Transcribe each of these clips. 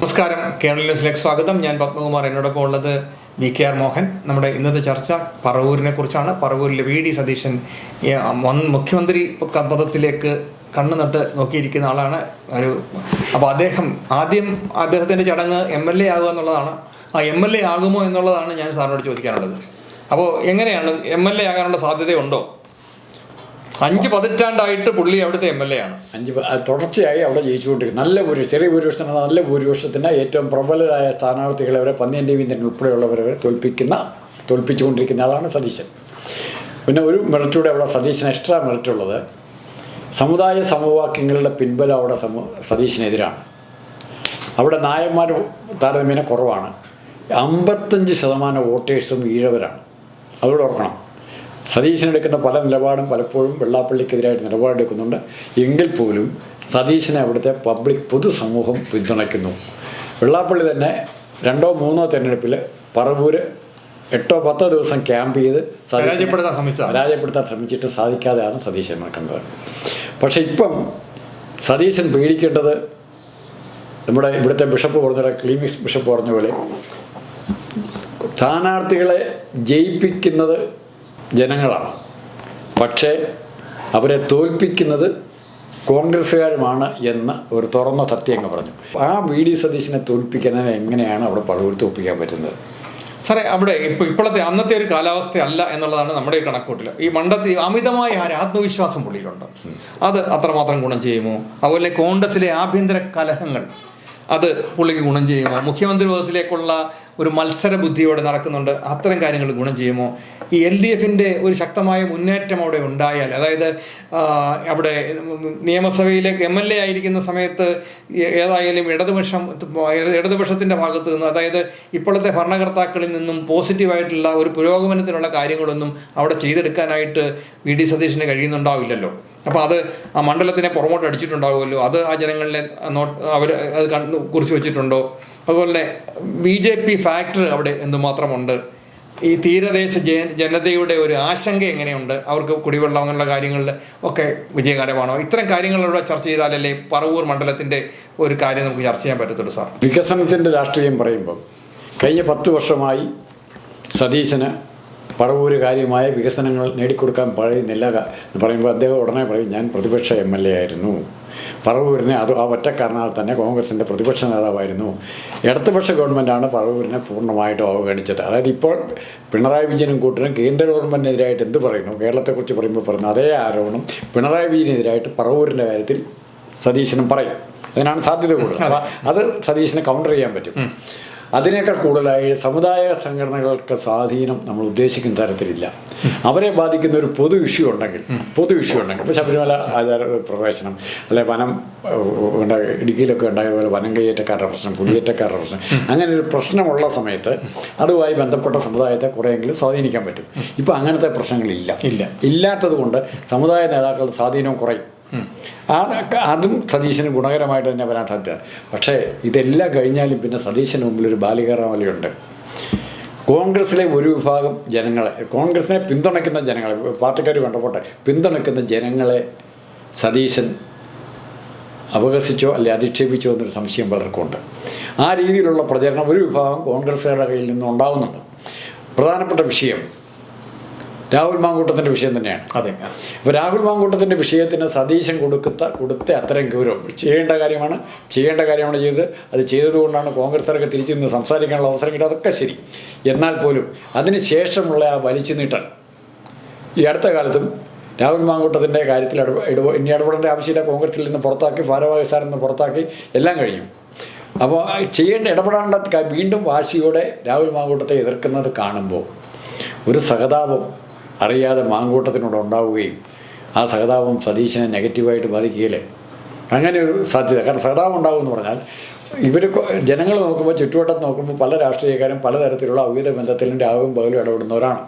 നമസ്കാരം. കേരള ന്യൂസിലേക്ക് സ്വാഗതം. ഞാൻ പത്മകുമാർ. എന്നോടൊപ്പം ഉള്ളത് വി കെ ആർ മോഹൻ. നമ്മുടെ ഇന്നത്തെ ചർച്ച പറവൂരിനെ കുറിച്ചാണ്. പറവൂരിലെ വി ഡി സതീശൻ മുഖ്യമന്ത്രി പദത്തിലേക്ക് കണ്ണു നട്ട് നോക്കിയിരിക്കുന്ന ആളാണ്. ഒരു അപ്പോൾ അദ്ദേഹം ആദ്യം അദ്ദേഹത്തിന്റെ ചടങ്ങ് എം എൽ എ ആകുക എന്നുള്ളതാണ്. ആ എം എൽ എ ആകുമോ എന്നുള്ളതാണ് ഞാൻ സാറിനോട് ചോദിക്കാനുള്ളത്. അപ്പോൾ എങ്ങനെയാണ് എം എൽ എ ആകാനുള്ള സാധ്യതയുണ്ടോ? അഞ്ച് പതിറ്റാണ്ടായിട്ട് പുള്ളി അവിടുത്തെ എം എൽ എ ആണ്. അഞ്ച് തുടർച്ചയായി അവിടെ ജയിച്ചുകൊണ്ടിരിക്കും നല്ല ഭൂരി ചെറിയ ഭൂരിപക്ഷത്തിന് നല്ല ഭൂരിപക്ഷത്തിന് ഏറ്റവും പ്രബലരായ സ്ഥാനാർത്ഥികളെ അവരെ പന്നിയൻ രവീന്ദ്രൻ ഉൾപ്പെടെയുള്ളവരെ വരെ തോൽപ്പിക്കുന്ന തോൽപ്പിച്ചുകൊണ്ടിരിക്കുന്ന ആളാണ് സതീശൻ. പിന്നെ ഒരു മെറിറ്റൂടെ അവിടെ സതീശന് എക്സ്ട്രാ മെറിറ്റ് ഉള്ളത്. സമുദായ സമവാക്യങ്ങളുടെ പിൻബലം അവിടെ സമ സതീശനെതിരാണ്. അവിടെ നായന്മാർ താരതമ്യേന കുറവാണ്. അമ്പത്തഞ്ച് ശതമാനം വോട്ടേഴ്സും ഈഴവരാണ്. അതുകൂടെ ഓർക്കണം. സതീശനെടുക്കുന്ന പല നിലപാടും പലപ്പോഴും വെള്ളാപ്പള്ളിക്കെതിരായിട്ട് നിലപാടെടുക്കുന്നുണ്ട്. എങ്കിൽ പോലും സതീശനെ അവിടുത്തെ പബ്ലിക് പൊതുസമൂഹം പിന്തുണയ്ക്കുന്നു. വെള്ളാപ്പള്ളി തന്നെ രണ്ടോ മൂന്നോ തെരഞ്ഞെടുപ്പിൽ പറവൂര് എട്ടോ പത്തോ ദിവസം ക്യാമ്പ് ചെയ്ത് പരാജയപ്പെടുത്താൻ ശ്രമിച്ചു പരാജയപ്പെടുത്താൻ ശ്രമിച്ചിട്ട് സാധിക്കാതെയാണ് സതീശൻ നടക്കേണ്ടത് പക്ഷേ ഇപ്പം സതീശൻ പേടിക്കേണ്ടത് നമ്മുടെ ഇവിടുത്തെ ബിഷപ്പ് പറഞ്ഞ ക്ലീമിക്സ് ബിഷപ്പ് പറഞ്ഞ പോലെ സ്ഥാനാർത്ഥികളെ ജയിപ്പിക്കുന്നത് ജനങ്ങളാണ്. പക്ഷേ അവരെ തോൽപ്പിക്കുന്നത് കോൺഗ്രസ്സുകാരുമാണ് എന്ന് ഒരു തുറന്ന സത്യം അങ്ങ് പറഞ്ഞു. ആ വി ഡി സതീശനെ തോൽപ്പിക്കുന്നതിന് എങ്ങനെയാണ് അവിടെ പഴവൂർ തോൽപ്പിക്കാൻ പറ്റുന്നത്? സാറേ അവിടെ ഇപ്പോൾ ഇപ്പോഴത്തെ അന്നത്തെ ഒരു കാലാവസ്ഥയല്ല എന്നുള്ളതാണ് നമ്മുടെ ഈ കണക്കൂട്ടിൽ. ഈ മണ്ടത്തിൽ അമിതമായ ആ ആത്മവിശ്വാസം പുള്ളിയിലുണ്ട്. അത് അത്രമാത്രം ഗുണം ചെയ്യുമോ? അതുപോലെ കോൺഗ്രസിലെ ആഭ്യന്തര കലഹങ്ങൾ അത് പുള്ളിക്ക് ഗുണം ചെയ്യുമോ? മുഖ്യമന്ത്രി പദത്തിലേക്കുള്ള ഒരു മത്സര ബുദ്ധിയോടെ നടക്കുന്നുണ്ട്. അത്തരം കാര്യങ്ങൾ ഗുണം ചെയ്യുമോ? ഈ എൽ ഡി എഫിന്റെ ഒരു ശക്തമായ മുന്നേറ്റം അവിടെ ഉണ്ടായാൽ അതായത് അവിടെ നിയമസഭയിലെ എം എൽ എ ആയിരിക്കുന്ന സമയത്ത് ഏതായാലും ഇടതുപക്ഷം ഇടതുപക്ഷത്തിന്റെ ഭാഗത്ത് നിന്ന് അതായത് ഇപ്പോഴത്തെ ഭരണകർത്താക്കളിൽ നിന്നും പോസിറ്റീവായിട്ടുള്ള ഒരു പുരോഗമനത്തിനുള്ള കാര്യങ്ങളൊന്നും അവിടെ ചെയ്തെടുക്കാനായിട്ട് വി. ഡി. സതീഷിന് കഴിയുന്നുണ്ടാവില്ലല്ലോ. അപ്പോൾ അത് ആ മണ്ഡലത്തിനെ പുറമോട്ട് അടിച്ചിട്ടുണ്ടാവുമല്ലോ. അത് ആ ജനങ്ങളിലെ നോട്ട് അവർ അത് കുറിച്ച് വെച്ചിട്ടുണ്ടോ? അതുപോലെ ബി ജെ പി ഫാക്ടർ അവിടെ എന്തുമാത്രമുണ്ട് ഈ തീരദേശ ജന ജനതയുടെ ഒരു ആശങ്ക എങ്ങനെയുണ്ട്? അവർക്ക് കുടിവെള്ളം അങ്ങനെയുള്ള കാര്യങ്ങളിൽ ഒക്കെ വിജയകരമാണോ? ഇത്തരം കാര്യങ്ങളിലൂടെ ചർച്ച ചെയ്താലല്ലേ പറവൂർ മണ്ഡലത്തിന്റെ ഒരു കാര്യം നമുക്ക് ചർച്ച ചെയ്യാൻ പറ്റത്തുള്ളൂ സാർ. വികസനത്തിന്റെ രാഷ്ട്രീയം പറയുമ്പോൾ കഴിഞ്ഞ പത്ത് വർഷമായി സതീശന് പറവൂര് കാര്യമായ വികസനങ്ങൾ നേടിക്കൊടുക്കാൻ പറയുന്നില്ല എന്ന് പറയുമ്പോൾ അദ്ദേഹം ഉടനെ പറയും ഞാൻ പ്രതിപക്ഷ എം എൽ എ ആയിരുന്നു. പറവൂരിനെ അത് ആ ഒറ്റ കാരണാൽ തന്നെ കോൺഗ്രസിന്റെ പ്രതിപക്ഷ നേതാവായിരുന്നു. ഇടതുപക്ഷ ഗവൺമെന്റാണ് പറവൂരിനെ പൂർണമായിട്ടും അവഗണിച്ചത്. അതായത് ഇപ്പോൾ പിണറായി വിജയനും കൂട്ടരും കേന്ദ്ര ഗവൺമെന്റിനെതിരായിട്ട് എന്ത് പറയുന്നു? കേരളത്തെക്കുറിച്ച് പറയുമ്പോൾ പറയുന്നു അതേ ആരോപണം പിണറായി വിജയനെതിരായിട്ട് പറവൂരിന്റെ കാര്യത്തിൽ സതീശനും പറയും. അതിനാണ് സാധ്യത കൂടുതൽ. അത്. സതീശനെ കൗണ്ടർ ചെയ്യാൻ പറ്റും. അതിനേക്കാൾ കൂടുതലായി സമുദായ സംഘടനകൾക്ക് സ്വാധീനം നമ്മൾ ഉദ്ദേശിക്കുന്ന തരത്തിലില്ല. അവരെ ബാധിക്കുന്ന ഒരു പൊതു ഇഷ്യൂ ഉണ്ടെങ്കിൽ പൊതു ഇഷ്യൂ ഉണ്ടെങ്കിൽ ഇപ്പോൾ ശബരിമല ആചാര പ്രവേശനം അല്ലെ വനം ഉണ്ടായ ഇടുക്കിയിലൊക്കെ ഉണ്ടായതുപോലെ വനം കയ്യേറ്റക്കാരുടെ പ്രശ്നം കുടിയേറ്റക്കാരുടെ പ്രശ്നം അങ്ങനെ ഒരു പ്രശ്നമുള്ള സമയത്ത് അതുമായി ബന്ധപ്പെട്ട സമുദായത്തെ കുറേയെങ്കിലും സ്വാധീനിക്കാൻ പറ്റും. ഇപ്പോൾ അങ്ങനത്തെ പ്രശ്നങ്ങളില്ല. ഇല്ല. ഇല്ലാത്തത് കൊണ്ട് സമുദായ നേതാക്കളുടെ സ്വാധീനം കുറയും. അതൊക്കെ അതും സതീശന് ഗുണകരമായിട്ട് തന്നെ വരാൻ സാധ്യത. പക്ഷേ ഇതെല്ലാം കഴിഞ്ഞാലും പിന്നെ സതീശന് മുമ്പിൽ ഒരു ബാലികാറാമലയുണ്ട് കോൺഗ്രസ്സിലെ ഒരു വിഭാഗം ജനങ്ങളെ കോൺഗ്രസിനെ പിന്തുണയ്ക്കുന്ന ജനങ്ങളെ പാർട്ടിക്കാർ കണ്ടപ്പോട്ടെ പിന്തുണയ്ക്കുന്ന ജനങ്ങളെ സതീശൻ അപകസിച്ചോ അല്ലെ അധിക്ഷേപിച്ചോ എന്നൊരു സംശയം പലർക്കുമുണ്ട്. ആ രീതിയിലുള്ള പ്രചരണം ഒരു വിഭാഗം കോൺഗ്രസ്സുകാരുടെ കയ്യിൽ നിന്നും ഉണ്ടാവുന്നുണ്ട്. പ്രധാനപ്പെട്ട വിഷയം രാഹുൽ മാങ്കൂട്ടത്തിന്റെ വിഷയം തന്നെയാണ്. അതെ അപ്പോൾ രാഹുൽ മാങ്കൂട്ടത്തിന്റെ വിഷയത്തിന് സതീശൻ കൊടുക്കുന്ന കൊടുത്ത അത്രയും ഗൗരവം. ചെയ്യേണ്ട കാര്യമാണ് ചെയ്യേണ്ട കാര്യമാണ് ചെയ്തത്. അത് ചെയ്തതുകൊണ്ടാണ് കോൺഗ്രസ്സുകാർക്ക് തിരിച്ചു നിന്ന് സംസാരിക്കാനുള്ള അവസരം കിട്ടുക അതൊക്കെ ശരി. എന്നാൽ പോലും അതിന് ശേഷമുള്ള ആ വലിച്ചു നീട്ടൽ ഈ അടുത്ത കാലത്തും രാഹുൽ മാങ്കൂട്ടത്തിന്റെ കാര്യത്തിൽ ഇടപെട ഇടപ ഇനി ഇടപെടേണ്ട ആവശ്യമില്ല. കോൺഗ്രസിൽ നിന്ന് പുറത്താക്കി ഭാരവാഹി സാറിൽ നിന്ന് പുറത്താക്കി എല്ലാം കഴിഞ്ഞു. അപ്പോൾ ചെയ്യേണ്ട ഇടപെടേണ്ട വീണ്ടും വാശിയോടെ രാഹുൽ മാങ്കൂട്ടത്തെ എതിർക്കുന്നത് കാണുമ്പോൾ ഒരു സഹതാപം അറിയാതെ മാങ്കൂട്ടത്തിനോട് ഉണ്ടാവുകയും ആ സഹതാപം സതീശനെ നെഗറ്റീവായിട്ട് ബാധിക്കുകയില്ലേ? അങ്ങനെ ഒരു സാധ്യത. കാരണം സഹതാപം ഉണ്ടാകുമെന്ന് പറഞ്ഞാൽ ഇവർ ജനങ്ങൾ നോക്കുമ്പോൾ ചുറ്റുവട്ടത്ത് നോക്കുമ്പോൾ പല രാഷ്ട്രീയക്കാരും പലതരത്തിലുള്ള അവിധ ബന്ധത്തിലും രാവും പകലും ഇടപെടുന്നവരാണ്.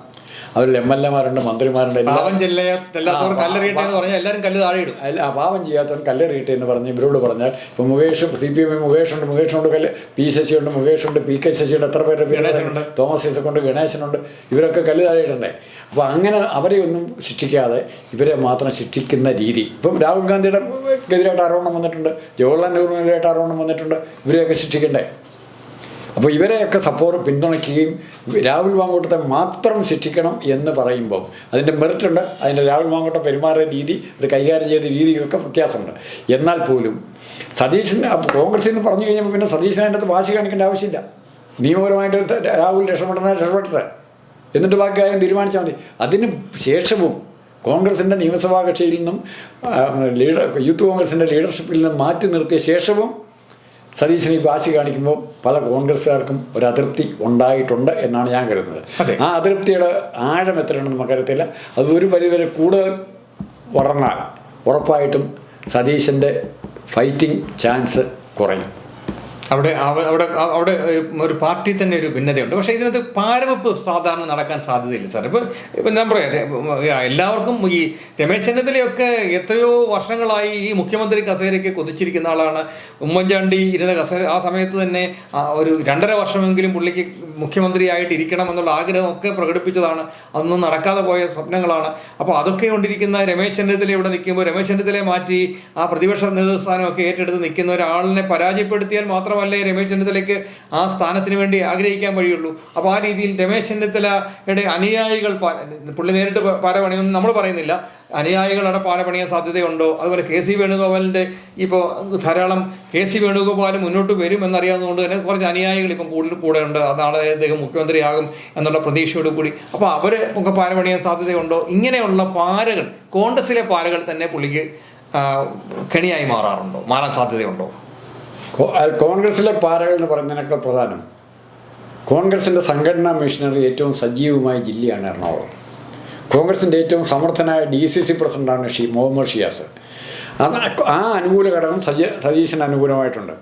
അവരിൽ എം എൽ എമാരുണ്ട് മന്ത്രിമാരുണ്ട് പാവം ചെല്ലാത്തവർ ആ, കല്ലെറിയട്ടെ എന്ന് പറഞ്ഞാൽ എല്ലാവരും കല്ല് താഴെ ഇടും. അല്ല പാവം ചെയ്യാത്തവൻ കല്ലെറിയട്ടെ എന്ന് പറഞ്ഞ് ഇവരോട് പറഞ്ഞാൽ ഇപ്പോൾ മുകേഷ് സി പി എം മുകേഷുണ്ട് മുകേഷുണ്ട് കല്ല് പി ശശിയുണ്ട് മുകേഷുണ്ട് പി കെ ശശിയുടെ എത്ര പേരുടെ പേര് ഗണേശനുണ്ട്. തോമസ് ഐസക്കുണ്ട് ഗണേശനുണ്ട്. ഇവരൊക്കെ കല്ല് താഴെ ഇടണ്ടേ? അപ്പോൾ അങ്ങനെ അവരെ ഒന്നും ശിക്ഷിക്കാതെ ഇവരെ മാത്രം ശിക്ഷിക്കുന്ന രീതി. ഇപ്പം രാഹുൽ ഗാന്ധിയുടെ എതിരായിട്ട് ആരോപണം വന്നിട്ടുണ്ട് ജവഹർലാൽ നെഹ്റുവിനെതിരായിട്ട് ആരോപണം വന്നിട്ടുണ്ട് ഇവരെയൊക്കെ ശിക്ഷിക്കണ്ടേ? അപ്പോൾ ഇവരെയൊക്കെ സപ്പോർട്ട് പിന്തുണയ്ക്കുകയും രാഹുൽ മാങ്കോട്ടത്തെ മാത്രം ശിക്ഷിക്കണം എന്ന് പറയുമ്പോൾ അതിന്റെ മെറിറ്റ് ഉണ്ട് അതിന്റെ രാഹുൽ മാങ്കോട്ട പെരുമാറിയ രീതി അത് കൈകാര്യം ചെയ്ത രീതിയൊക്കെ വ്യത്യാസമുണ്ട്. എന്നാൽ പോലും സതീശിന് കോൺഗ്രസ് എന്ന് പറഞ്ഞു കഴിഞ്ഞപ്പോൾ പിന്നെ സതീശിനെ അതിന്റെ വാശി കാണിക്കേണ്ട ആവശ്യമില്ല. നിയമപരമായിട്ട് രാഹുൽ രക്ഷപ്പെടണേ രക്ഷപ്പെട്ടെ എന്നിട്ട് ബാക്കി കാര്യം തീരുമാനിച്ചാൽ മതി. അതിന് ശേഷവും കോൺഗ്രസിന്റെ നിയമസഭാ കക്ഷിയിൽ നിന്നും ലീഡർ യൂത്ത് കോൺഗ്രസിന്റെ ലീഡർഷിപ്പിൽ നിന്നും മാറ്റി നിർത്തിയ ശേഷവും സതീശന് ഈ വാശി കാണിക്കുമ്പോൾ പല കോൺഗ്രസ്സുകാർക്കും ഒരു അതൃപ്തി ഉണ്ടായിട്ടുണ്ട് എന്നാണ് ഞാൻ കരുതുന്നത്. ആ അതൃപ്തിയുടെ ആഴം എത്രയാണെന്ന് നമുക്കറിയത്തില്ല അത് ഒരു പരിവരെ കൂടുതൽ വളർന്നാൽ ഉറപ്പായിട്ടും സതീശന്റെ ഫൈറ്റിംഗ് ചാൻസ് കുറയും. അവിടെ അവിടെ അവിടെ ഒരു- പാർട്ടി തന്നെ ഒരു ഭിന്നതയുണ്ട്. പക്ഷേ ഇതിനകത്ത് പാരവെപ്പ് സാധാരണ നടക്കാൻ സാധ്യതയില്ല സാർ ഇപ്പം ഇപ്പം ഞാൻ പറയാം എല്ലാവർക്കും ഈ രമേശ് ചെന്നിത്തലയൊക്കെ എത്രയോ വർഷങ്ങളായി ഈ മുഖ്യമന്ത്രി കസേരയ്ക്ക് കൊതിച്ചിരിക്കുന്ന ആളാണ്. ഉമ്മൻചാണ്ടി ഇരുന്ന കസേര ആ സമയത്ത് തന്നെ ഒരു രണ്ടര വർഷമെങ്കിലും പുള്ളിക്ക് മുഖ്യമന്ത്രിയായിട്ട് ഇരിക്കണം എന്നുള്ള ആഗ്രഹമൊക്കെ പ്രകടിപ്പിച്ചതാണ്. അതൊന്നും നടക്കാതെ പോയ സ്വപ്നങ്ങളാണ്. അപ്പോൾ അതൊക്കെ കൊണ്ടിരിക്കുന്ന രമേശ് ചെന്നിത്തല ഇവിടെ നിൽക്കുമ്പോൾ രമേശ് ചെന്നിത്തലയെ മാറ്റി ആ പ്രതിപക്ഷ നേതൃസ്ഥാനമൊക്കെ ഏറ്റെടുത്ത് നിൽക്കുന്ന ഒരാളിനെ പരാജയപ്പെടുത്തിയാൽ മാത്രമല്ലേ രമേശ് ചെന്നിത്തലയ്ക്ക് ആ സ്ഥാനത്തിന് വേണ്ടി ആഗ്രഹിക്കാൻ വഴിയുള്ളൂ. അപ്പോൾ ആ രീതിയിൽ രമേശ് ചെന്നിത്തലയുടെ അനുയായികൾ പുള്ളി നേരിട്ട് പാര പണിയൊന്നും നമ്മൾ പറയുന്നില്ല. അനുയായികളുടെ പാല പണിയാൻ സാധ്യതയുണ്ടോ? അതുപോലെ കെ സി വേണുഗോപാലിന്റെ ഇപ്പോൾ ധാരാളം കെ സി വേണുഗോപാൽ മുന്നോട്ട് വരും എന്നറിയാവുന്നതുകൊണ്ട് തന്നെ കുറച്ച് അനുയായികൾ ഇപ്പം കൂടുതൽ കൂടെ ഉണ്ട്. നാളെ അദ്ദേഹം മുഖ്യമന്ത്രിയാകും എന്നുള്ള പ്രതീക്ഷയോട് കൂടി. അപ്പോൾ അവർ ഒക്കെ പാര പണിയാൻ സാധ്യതയുണ്ടോ? ഇങ്ങനെയുള്ള പാരകൾ കോൺഗ്രസിലെ പാരകൾ തന്നെ പുള്ളിക്ക് കെണിയായി മാറാറുണ്ടോ? മാറാൻ സാധ്യതയുണ്ടോ? കോൺഗ്രസിലെ പാരകൾ എന്ന് പറയുന്നതിനേക്കാൾ പ്രധാനം കോൺഗ്രസിന്റെ സംഘടനാ മിഷനറി ഏറ്റവും സജീവമായ ജില്ലയാണ് എറണാകുളം. കോൺഗ്രസിന്റെ ഏറ്റവും സമർത്ഥനായ ഡി സി സി പ്രസിഡന്റാണ് ഷീ മുഹമ്മദ് ഷിയാസ്. ആ അനുകൂല ഘടകം സജീ സതീശന് അനുകൂലമായിട്ടുണ്ട്.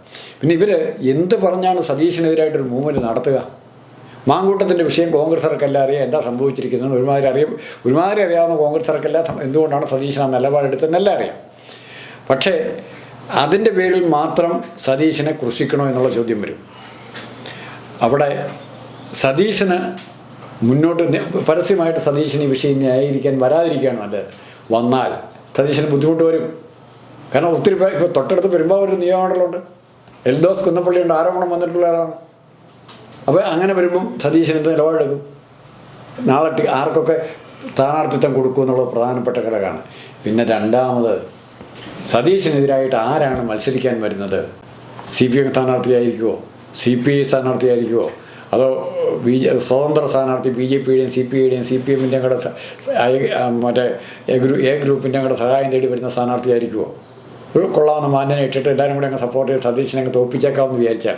പിന്നെ ഇവർ എന്ത് പറഞ്ഞാണ് സതീശനെതിരായിട്ടൊരു മൂവ്മെന്റ് നടത്തുക? മാങ്കൂട്ടത്തിന്റെ വിഷയം കോൺഗ്രസ്സുകാർക്കെല്ലാം അറിയാം. എന്താ സംഭവിച്ചിരിക്കുന്നത് ഒരുമാതിരി അറിയാം ഒരുമാതിരി അറിയാവുന്ന കോൺഗ്രസ്സുകാർക്കെല്ലാം സം- എന്തുകൊണ്ടാണ് സതീശൻ ആ നിലപാടെടുത്തതെന്നെല്ലാം അറിയാം. പക്ഷേ അതിന്റെ പേരിൽ മാത്രം സതീശനെ കൃഷിക്കണോ എന്നുള്ള ചോദ്യം വരും. അവിടെ സതീശന് മുന്നോട്ട് പരസ്യമായിട്ട് സതീശന് ഈ വിഷയം ന്യായീകരിക്കാൻ വരാതിരിക്കുകയാണ് നല്ലത്. വന്നാൽ സതീശന് ബുദ്ധിമുട്ട് വരും. കാരണം ഒത്തിരി പേർ ഇപ്പോൾ തൊട്ടടുത്ത് പെരുമ്പാവൂർ നിയമമണ്ഡലമുണ്ട്. എൽദോസ് കുന്നപ്പള്ളിയുണ്ട് ആരോപണം വന്നിട്ടുള്ളതാണ് അപ്പോൾ അങ്ങനെ വരുമ്പം സതീശൻ എന്ത് നിലപാടെടുക്കും? നാളെ ആർക്കൊക്കെ സ്ഥാനാർത്ഥിത്വം കൊടുക്കുമെന്നുള്ളത് പ്രധാനപ്പെട്ട ഘടകമാണ്. പിന്നെ രണ്ടാമത് സതീശനെതിരായിട്ട് ആരാണ് മത്സരിക്കാൻ വരുന്നത്? സി പി എം സ്ഥാനാർത്ഥിയായിരിക്കുമോ സി പി ഐ സ്ഥാനാർത്ഥിയായിരിക്കുമോ അതോ ബി ജെ സ്വതന്ത്ര സ്ഥാനാർത്ഥി ബി ജെ പിയുടെയും സി പി ഐയുടെയും സി പി എമ്മിന്റെയും കൂടെ മറ്റേ എ ഗ്രൂ എ ഗ്രൂപ്പിന്റെയും കൂടെ സഹായം തേടി വരുന്ന സ്ഥാനാർത്ഥിയായിരിക്കുമോ ഒരു കൊള്ളാവുന്ന മാന്യനെ ഇട്ടിട്ട് എല്ലാവരും കൂടെ അങ്ങ് സപ്പോർട്ട് ചെയ്ത് സതീഷിനെ അങ്ങ് തോപ്പിച്ചേക്കാമെന്ന് വിചാരിച്ചാൽ.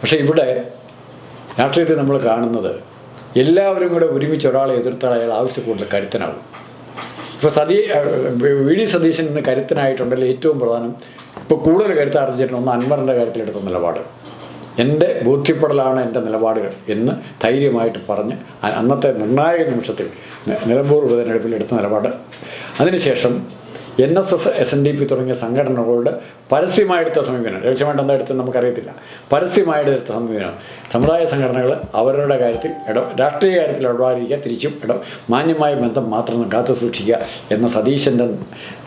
പക്ഷേ ഇവിടെ രാഷ്ട്രീയത്തിൽ നമ്മൾ കാണുന്നത് എല്ലാവരും കൂടെ ഒരുമിച്ച് ഒരാളെ എതിർത്താൽ അയാൾ ആവശ്യം കൂടുതൽ കരുത്തനാകും. ഇപ്പോൾ സതീ വി ഡി സതീശൻ ഇന്ന് കരുത്തനായിട്ടുണ്ടല്ലോ ഏറ്റവും പ്രധാനം. ഇപ്പോൾ കൂടുതൽ കരുത്ത് ആർജിച്ചിട്ടുണ്ട്. ഒന്ന് അൻവറിന്റെ കാര്യത്തിലെടുത്ത നിലപാട്. എന്റെ ബോധ്യപ്പെടലാണ് എന്റെ നിലപാടുകൾ എന്ന് ധൈര്യമായിട്ട് പറഞ്ഞ് അന്നത്തെ നിർണായക നിമിഷത്തിൽ നിലമ്പൂർ ഉപതെരഞ്ഞെടുപ്പിൽ എടുത്ത നിലപാട്. അതിനുശേഷം N S S S N D P തുടങ്ങിയ സംഘടനകളുടെ പരസ്യമായെടുത്ത സമീപനം. രഹസ്യമായിട്ട് എന്താ എടുത്തത് നമുക്കറിയത്തില്ല. പരസ്യമായെടുത്ത സമീപനം. സമുദായ സംഘടനകൾ അവരുടെ കാര്യത്തിൽ ഇട രാഷ്ട്രീയ കാര്യത്തിൽ ഇടപാടിരിക്കുക തിരിച്ചും ഇട മാന്യമായ ബന്ധം മാത്രം കാത്തു സൂക്ഷിക്കുക എന്ന സതീശന്റെ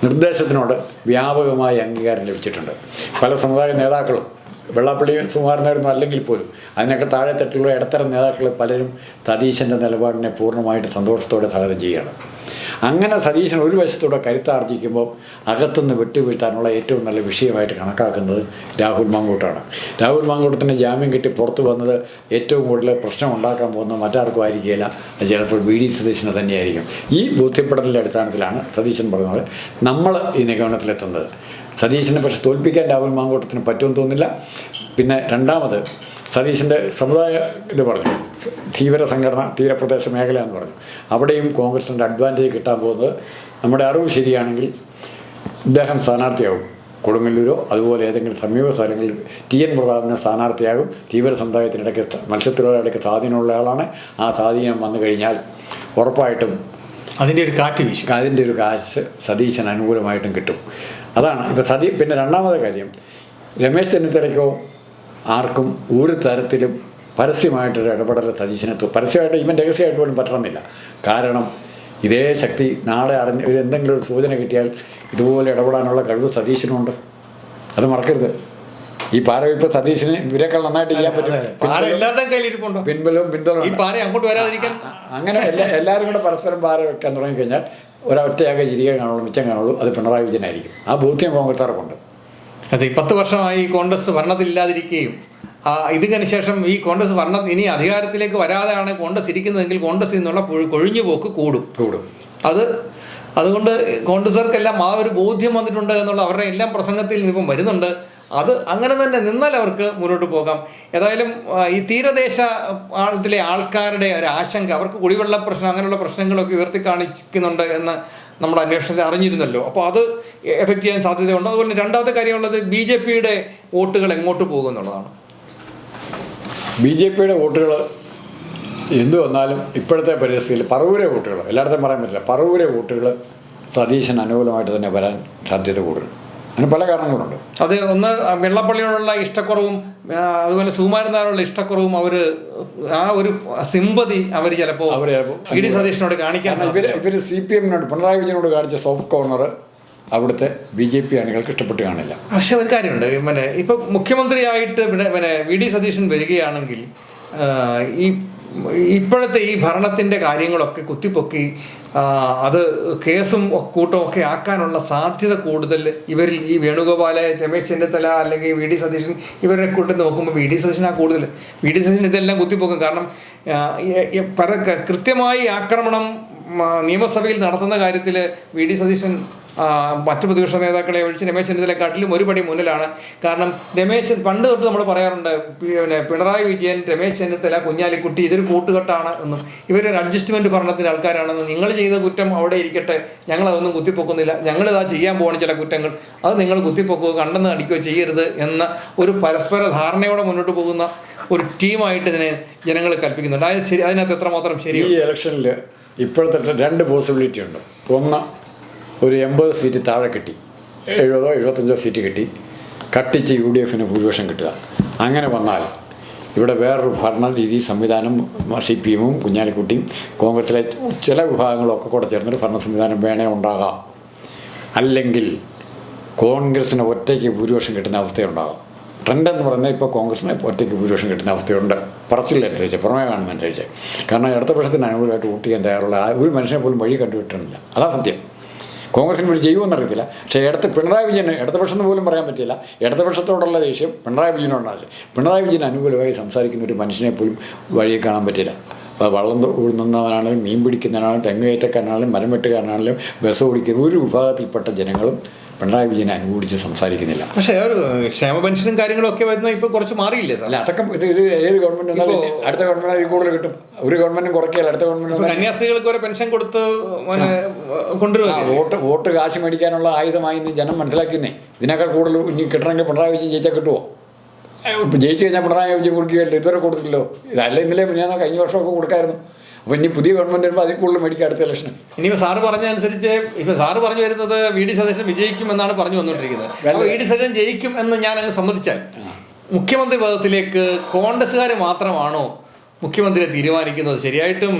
നിർദ്ദേശത്തിനോട് വ്യാപകമായ അംഗീകാരം ലഭിച്ചിട്ടുണ്ട്. പല സമുദായ നേതാക്കളും വെള്ളാപ്പള്ളി സുമാരനായിരുന്നു അല്ലെങ്കിൽ പോലും അതിനൊക്കെ താഴെ തട്ടിലുള്ള ഇടത്തരം നേതാക്കൾ പലരും സതീശന്റെ നിലപാടിനെ പൂർണമായിട്ട് സന്തോഷത്തോടെ സ്വാഗതം ചെയ്യുകയാണ്. അങ്ങനെ സതീശൻ ഒരു വശത്തൂടെ കരുത്താർജിക്കുമ്പോൾ അകത്തുനിന്ന് വിട്ടുവീഴ്ത്താനുള്ള ഏറ്റവും നല്ല വിഷയമായിട്ട് കണക്കാക്കുന്നത് രാഹുൽ മാങ്കൂട്ടാണ്. രാഹുൽ മാങ്കൂട്ടത്തിന് ജാമ്യം കിട്ടി പുറത്തു വന്നത് ഏറ്റവും കൂടുതൽ പ്രശ്നം ഉണ്ടാക്കാൻ പോകുന്ന മറ്റാർക്കും ആയിരിക്കില്ല അത് ചിലപ്പോൾ വി ഡി സതീശന് തന്നെയായിരിക്കും. ഈ ബോധ്യപ്പെടലിന്റെ അടിസ്ഥാനത്തിലാണ് സതീശൻ പറഞ്ഞത് നമ്മൾ ഈ നിഗമനത്തിലെത്തുന്നത്. സതീശനെ പക്ഷെ തോൽപ്പിക്കാൻ രാഹുൽ മാങ്കൂട്ടത്തിന് പറ്റുമെന്ന് തോന്നുന്നില്ല. പിന്നെ രണ്ടാമത് സതീശന്റെ സമുദായ ഇത് പറഞ്ഞു. തീവ്ര സംഘടന തീരപ്രദേശ മേഖല എന്ന് പറഞ്ഞു. അവിടെയും കോൺഗ്രസിന്റെ അഡ്വാന്റേജ് കിട്ടാൻ പോകുന്നത് നമ്മുടെ അറിവ് ശരിയാണെങ്കിൽ ഇദ്ദേഹം സ്ഥാനാർത്ഥിയാകും. കൊടുങ്ങല്ലൂരോ അതുപോലെ ഏതെങ്കിലും സമീപ സ്ഥലങ്ങളിൽ ടി എൻ പ്രതാപിനെ സ്ഥാനാർത്ഥിയാകും. തീവ്ര സമുദായത്തിനിടയ്ക്ക് മത്സ്യത്തൊഴിലാളിക്ക് സ്വാധീനമുള്ള ആളാണ്. ആ സ്വാധീനം വന്നു കഴിഞ്ഞാൽ ഉറപ്പായിട്ടും അതിന്റെ ഒരു കാറ്റ് വീശും. അതിന്റെ ഒരു കാശ് സതീശന് അനുകൂലമായിട്ടും കിട്ടും. അതാണ്. ഇപ്പോൾ സതീ പിന്നെ രണ്ടാമത്തെ കാര്യം. രമേശ് ചെന്നിത്തലയ്ക്കോ ആർക്കും ഒരു തരത്തിലും പരസ്യമായിട്ടൊരു ഇടപെടൽ സതീശനെ തു- പരസ്യമായിട്ട് ഇവൻ രഹസ്യമായിട്ട് പോലും പറ്റണമെന്നില്ല. കാരണം ഇതേ ശക്തി നാളെ അറിഞ്ഞ് ഒരു എന്തെങ്കിലും ഒരു സൂചന കിട്ടിയാൽ ഇതുപോലെ ഇടപെടാനുള്ള കഴിവ് സതീശനുണ്ട്. അത് മറക്കരുത്. ഈ പാറ ഇപ്പൊ സതീശന് ഇവരെക്കാൾ നന്നായിട്ട് ചെയ്യാൻ പറ്റും. പിൻബലവും പിന്തുണ ഈ പാറ അങ്ങോട്ട് വരാതിരിക്കാൻ അങ്ങനെ എല്ലാ എല്ലാവരും കൂടെ പരസ്പരം പാറ വെക്കാൻ തുടങ്ങിക്കഴിഞ്ഞാൽ ഒരൊറ്റയാകെ ചിരിക്കാൻ കാണുള്ളൂ മിച്ചം കാണുള്ളൂ അത് പിണറായി വിജയനായിരിക്കും. ആ ബോധ്യം കോൺഗ്രസ്സുകാർക്കുണ്ട്. അതെ പത്ത് വർഷമായി കോൺഗ്രസ് ഭരണത്തിലില്ലാതിരിക്കുകയും ഇതിന് ശേഷം ഈ കോൺഗ്രസ് ഭരണ ഇനി അധികാരത്തിലേക്ക് വരാതെയാണ് കോൺഗ്രസ് ഇരിക്കുന്നതെങ്കിൽ കോൺഗ്രസ് നിന്നുള്ള കൊഴിഞ്ഞു കൊഴിഞ്ഞുപോക്ക് കൂടും. കൂടും. അത് അതുകൊണ്ട് കോൺഗ്രസ്സുകാർക്കെല്ലാം ആ ഒരു ബോധ്യം വന്നിട്ടുണ്ട് എന്നുള്ള അവരുടെ എല്ലാം പ്രസംഗത്തിൽ ഇപ്പം വരുന്നുണ്ട്. അത് അങ്ങനെ തന്നെ നിന്നാൽ അവർക്ക് മുന്നോട്ട് പോകാം. ഏതായാലും ഈ തീരദേശ ആളത്തിലെ ആൾക്കാരുടെ ഒരു ആശങ്ക അവർക്ക് കുടിവെള്ള പ്രശ്നം അങ്ങനെയുള്ള പ്രശ്നങ്ങളൊക്കെ ഉയർത്തി കാണിക്കുന്നുണ്ട് എന്ന് നമ്മൾ അന്വേഷണത്തിൽ അറിഞ്ഞിരുന്നല്ലോ. അപ്പോൾ അത് എഫക്റ്റ് ചെയ്യാൻ സാധ്യതയുണ്ട്. അതുപോലെ രണ്ടാമത്തെ കാര്യമുള്ളത് ബി ജെ പിയുടെ വോട്ടുകൾ എങ്ങോട്ട് പോകും എന്നുള്ളതാണ്. ബി ജെ പിയുടെ വോട്ടുകൾ എന്തു വന്നാലും ഇപ്പോഴത്തെ പരിസ്ഥിതിയിൽ പറവൂരെ വോട്ടുകൾ എല്ലായിടത്തും പറയാൻ പറ്റില്ല. പറവൂരെ വോട്ടുകൾ സതീശന് അനുകൂലമായിട്ട് തന്നെ വരാൻ സാധ്യത കൂടുതൽ. അതിന് പല കാരണങ്ങളുണ്ട്. അത് ഒന്ന് വെള്ളപ്പള്ളിയോടുള്ള ഇഷ്ടക്കുറവും അതുപോലെ സുമാരനാരോടുള്ള ഇഷ്ടക്കുറവും അവർ ആ ഒരു സിമ്പതി അവർ ചിലപ്പോൾ ഇ ഡി സതീഷിനോട് കാണിക്കാൻ ഇവർ സി പി എമ്മിനോട് പിണറായി വിജയനോട് കാണിച്ച സോഫ്റ്റ് കോർണർ അവിടുത്തെ ബി ജെ പി അണികൾക്ക് ഇഷ്ടപ്പെട്ട് കാണില്ല. പക്ഷെ ഒരു കാര്യമുണ്ട് പിന്നെ ഇപ്പൊ മുഖ്യമന്ത്രിയായിട്ട് പിന്നെ പിന്നെ വി ഡി സതീശൻ വരികയാണെങ്കിൽ ഈ ഇപ്പോഴത്തെ ഈ ഭരണത്തിന്റെ കാര്യങ്ങളൊക്കെ കുത്തിപ്പൊക്കി അത് കേസും കൂട്ടവും ഒക്കെ ആക്കാനുള്ള സാധ്യത കൂടുതൽ ഇവരിൽ ഈ വേണുഗോപാല രമേശ് ചെന്നിത്തല അല്ലെങ്കിൽ വി ഡി സതീശൻ ഇവരുടെ കൂട്ടം നോക്കുമ്പോൾ വി ഡി സതീശനാണ് കൂടുതൽ. വി ഡി സതീശൻ ഇതെല്ലാം കുത്തിപ്പൊക്കും. കാരണം കൃത്യമായി ആക്രമണം നിയമസഭയിൽ നടത്തുന്ന കാര്യത്തിൽ വി ഡി സതീശൻ മറ്റു പ്രതിപക്ഷ നേതാക്കളെ ഒഴിച്ച് രമേശ് ചെന്നിത്തലക്കാട്ടിലും ഒരു പടി മുന്നിലാണ്. കാരണം രമേശ് പണ്ട് തൊട്ട് നമ്മൾ പറയാറുണ്ട് പിന്നെ പിണറായി വിജയൻ രമേശ് ചെന്നിത്തല കുഞ്ഞാലിക്കുട്ടി ഇതൊരു കൂട്ടുകെട്ടാണ് എന്നും. ഇവരൊരു അഡ്ജസ്റ്റ്മെന്റ് ഭരണത്തിന് ആൾക്കാരാണെന്ന്. നിങ്ങൾ ചെയ്ത കുറ്റം അവിടെ ഇരിക്കട്ടെ. ഞങ്ങൾ അതൊന്നും കുത്തിപ്പൊക്കുന്നില്ല. ഞങ്ങൾ ഇതാ ചെയ്യാൻ പോകുന്ന ചില കുറ്റങ്ങൾ. അത് നിങ്ങൾ കുത്തിപ്പൊക്കുക കണ്ടെന്ന് അടിക്കുകയോ ചെയ്യരുത് എന്ന ഒരു പരസ്പര ധാരണയോടെ മുന്നോട്ട് പോകുന്ന ഒരു ടീമായിട്ട് ഇതിനെ ജനങ്ങൾ കൽപ്പിക്കുന്നുണ്ട്. അത് ശരി അതിനകത്ത് എത്രമാത്രം ശരി ഈ ഇലക്ഷനിൽ ഇപ്പോഴത്തെ രണ്ട് പോസിബിലിറ്റി ഉണ്ട്. ഒന്ന് ഒരു എൺപത് സീറ്റ് താഴെ കിട്ടി. എഴുപതോ എഴുപത്തഞ്ചോ സീറ്റ് കിട്ടി. കട്ടിച്ച് യു ഡി എഫിന് ഭൂരിപക്ഷം കിട്ടുക. അങ്ങനെ വന്നാൽ ഇവിടെ വേറൊരു ഭരണ രീതി സംവിധാനം സി പി എമ്മും കുഞ്ഞാലിക്കുട്ടിയും കോൺഗ്രസിലെ ചില വിഭാഗങ്ങളൊക്കെ കൂടെ ചേർന്നൊരു ഭരണ സംവിധാനം വേണേ ഉണ്ടാകാം. അല്ലെങ്കിൽ കോൺഗ്രസിന് ഒറ്റയ്ക്ക് ഭൂരിപക്ഷം കിട്ടുന്ന അവസ്ഥയുണ്ടാകാം. ട്രെൻഡ് എന്ന് പറഞ്ഞാൽ ഇപ്പോൾ കോൺഗ്രസിന് ഒറ്റയ്ക്ക് ഭൂരിപക്ഷം കിട്ടുന്ന അവസ്ഥയുണ്ട്. പറച്ചിലനുസരിച്ച് പുറമേ കാണുന്നതനുസരിച്ച് കാരണം ഇടതുപക്ഷത്തിന് അനുകൂലമായിട്ട് വോട്ട് ചെയ്യാൻ തയ്യാറുള്ള ഒരു മനുഷ്യനെ പോലും വഴി കണ്ടുകിട്ടുന്നില്ല. അതാ സത്യം. കോൺഗ്രസിന് ഇവർ ചെയ്യുമെന്ന് അറിയത്തില്ല. പക്ഷേ ഇടത്ത് പിണറായി വിജയന് ഇടതുപക്ഷം എന്ന് പോലും പറയാൻ പറ്റില്ല ഇടതുപക്ഷത്തോടുള്ള ദേഷ്യം പിണറായി വിജയനോടാണ്. പിണറായി വിജയൻ അനുകൂലമായി സംസാരിക്കുന്ന ഒരു മനുഷ്യനെ പോലും വഴിയെ കാണാൻ പറ്റില്ല വള്ളം ഊഴുന്നവനാണെങ്കിലും മീൻ പിടിക്കുന്നവനാണെങ്കിലും തെങ്ങ് കയറ്റക്കാരനാണെങ്കിലും മരം വെട്ടുകാരനാണെങ്കിലും ബസ് ഓടിക്കുന്ന ഒരു വിഭാഗത്തിൽപ്പെട്ട ജനങ്ങളും പിണറായി വിജയനെ അനുകൂലിച്ച് സംസാരിക്കുന്നില്ല. പക്ഷേ ഒരു ക്ഷേമ പെൻഷനും കാര്യങ്ങളും ഒക്കെ വരുന്ന ഇപ്പൊ കുറച്ച് മാറിയില്ലേ സാർ? അല്ല അതൊക്കെ ഇത് ഇത് ഏത് ഗവൺമെന്റ് വന്നാലും അടുത്ത ഗവൺമെന്റ് അതിൽ കൂടുതൽ കിട്ടും. ഒരു ഗവൺമെന്റും കുറയ്ക്കുകയല്ല അടുത്ത ഗവൺമെന്റ് കന്യാസ്ത്രീകൾക്ക് ഒരു പെൻഷൻ കൊടുത്ത് പിന്നെ കൊണ്ടുവരിക വോട്ട് വോട്ട് കാശ് മേടിക്കാനുള്ള ആയുധമായി ഇന്ന് ജനം മനസ്സിലാക്കുന്നേ ഇതിനേക്കാൾ കൂടുതൽ ഇനി കിട്ടണമെങ്കിൽ പിണറായി വിജയൻ ജയിച്ചാൽ കിട്ടുമോ ഇപ്പം ജയിച്ചു കഴിഞ്ഞാൽ പിണറായി വിജയൻ കൊടുക്കുകയല്ലോ? ഇതുവരെ കൊടുത്തില്ലല്ലോ ഇതല്ല ഇന്നലെ ഞാൻ കഴിഞ്ഞ വർഷമൊക്കെ കൊടുക്കായിരുന്നു. അപ്പോൾ ഇനി പുതിയ ഗവൺമെന്റ് വരുമ്പോൾ അതിൽ കൂടുതൽ മേടിക്കുക അടുത്ത ഇലക്ഷൻ ഇനിയിപ്പോ സാറ് പറഞ്ഞതനുസരിച്ച് ഇപ്പൊ സാറ് പറഞ്ഞു വരുന്നത് വി ഡി സതീശൻ വിജയിക്കും എന്നാണ് പറഞ്ഞു വന്നുകൊണ്ടിരിക്കുന്നത് വി ഡി സതീശൻ ജയിക്കും എന്ന് ഞാൻ അങ്ങ് സമ്മതിച്ചാൽ മുഖ്യമന്ത്രി പദത്തിലേക്ക് കോൺഗ്രസ്സുകാർ മാത്രമാണോ മുഖ്യമന്ത്രിയെ തീരുമാനിക്കുന്നത്? ശരിയായിട്ടും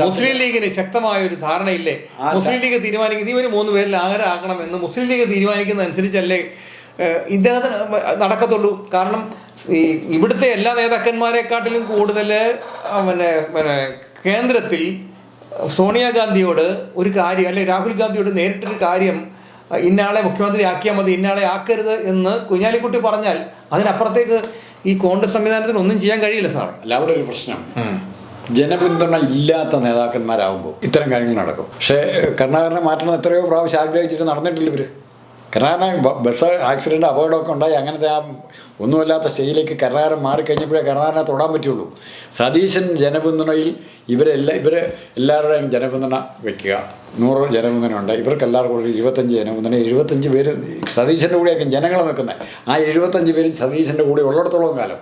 മുസ്ലിം ലീഗിന് ശക്തമായ ഒരു ധാരണയില്ലേ മുസ്ലിം ലീഗ് തീരുമാനിക്കുന്നത് ഇവർ മൂന്ന് പേരിൽ ആരാകണം എന്ന് മുസ്ലിം ലീഗ് തീരുമാനിക്കുന്ന അനുസരിച്ചല്ലേ ഇദ്ദേഹത്തിന് നടക്കത്തുള്ളൂ. കാരണം ഈ ഇവിടുത്തെ എല്ലാ നേതാക്കന്മാരെക്കാട്ടിലും കൂടുതൽ പിന്നെ പിന്നെ കേന്ദ്രത്തിൽ സോണിയാഗാന്ധിയോട് ഒരു കാര്യം അല്ലെ രാഹുൽ ഗാന്ധിയോട് നേരിട്ടൊരു കാര്യം ഇന്നാളെ ഇന്നയാളെ മുഖ്യമന്ത്രി ആക്കിയാൽ മതി ഇന്നയാളെ ആക്കരുത് എന്ന് കുഞ്ഞാലിക്കുട്ടി പറഞ്ഞാൽ അതിനപ്പുറത്തേക്ക് ഈ കോൺഗ്രസ് സംവിധാനത്തിന് ഒന്നും ചെയ്യാൻ കഴിയില്ല സാർ. അല്ല അവിടെ ഒരു പ്രശ്നം. ജനപിന്തുണ ഇല്ലാത്ത നേതാക്കന്മാരാകുമ്പോൾ ഇത്തരം കാര്യങ്ങൾ നടക്കും. പക്ഷേ കരുണാകരനെ മാറ്റണം എത്രയോ പ്രാവശ്യം ആഗ്രഹിച്ചിട്ട് നടന്നിട്ടില്ല ഇവർ ബ- ബസ് ആക്സിഡന്റ് അപകടമൊക്കെ ഉണ്ടായി. അങ്ങനത്തെ ആ ഒന്നുമല്ലാത്ത സ്റ്റേജിലേക്ക് കരാറ് മാറിക്കഴിഞ്ഞപ്പോഴേ കരാറിനെ തൊടാൻ പറ്റുള്ളൂ. സതീശൻ ജനപിന്തുണയിൽ ഇവരെല്ലാം ഇവർ എല്ലാവരുടെയും ജനപിന്തുണ വയ്ക്കുക നൂറ് ജനപിന്തുണ ഉണ്ട്. ഇവർക്ക് എല്ലാവർക്കും കൂടി ഇരുപത്തഞ്ച് ജനപിന്തുണ. എഴുപത്തഞ്ച് പേര് സതീശന്റെ കൂടെയൊക്കെ ജനങ്ങൾ നിൽക്കുന്നത്. ആ എഴുപത്തഞ്ച് പേര് സതീശന്റെ കൂടെ ഉള്ളിടത്തോളം കാലം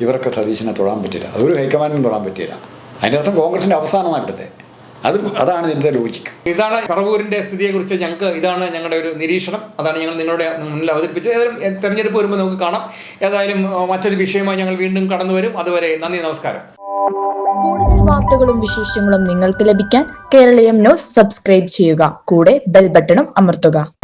ഇവർക്ക് സതീശനെ തൊടാൻ പറ്റില്ല. അതൊരു ഹൈക്കമാൻഡിനും തൊടാൻ പറ്റില്ല. അതിന്റെ അർത്ഥം കോൺഗ്രസിന്റെ അവസാനമാണ് ഇവിടുത്തെ. അത് അതാണ് ഇതിന്റെ ലോജിക്ക് ഇതാണ് പറവൂരിന്റെ സ്ഥിതിയെക്കുറിച്ച് ഞങ്ങൾക്ക് ഇതാണ് ഞങ്ങളുടെ ഒരു നിരീക്ഷണം. അതാണ് ഞങ്ങൾ നിങ്ങളുടെ മുന്നിൽ അവതരിപ്പിച്ചത്. ഏതായാലും തെരഞ്ഞെടുപ്പ് വരുമ്പോൾ നമുക്ക് കാണാം. ഏതായാലും മറ്റൊരു വിഷയമായി ഞങ്ങൾ വീണ്ടും കടന്നു വരും. അതുവരെ നന്ദി നമസ്കാരം. കൂടുതൽ വാർത്തകളും വിശേഷങ്ങളും നിങ്ങൾക്ക് ലഭിക്കാൻ കേരളീയം ന്യൂസ് സബ്സ്ക്രൈബ് ചെയ്യുക. കൂടെ ബെൽ ബട്ടണും അമർത്തുക.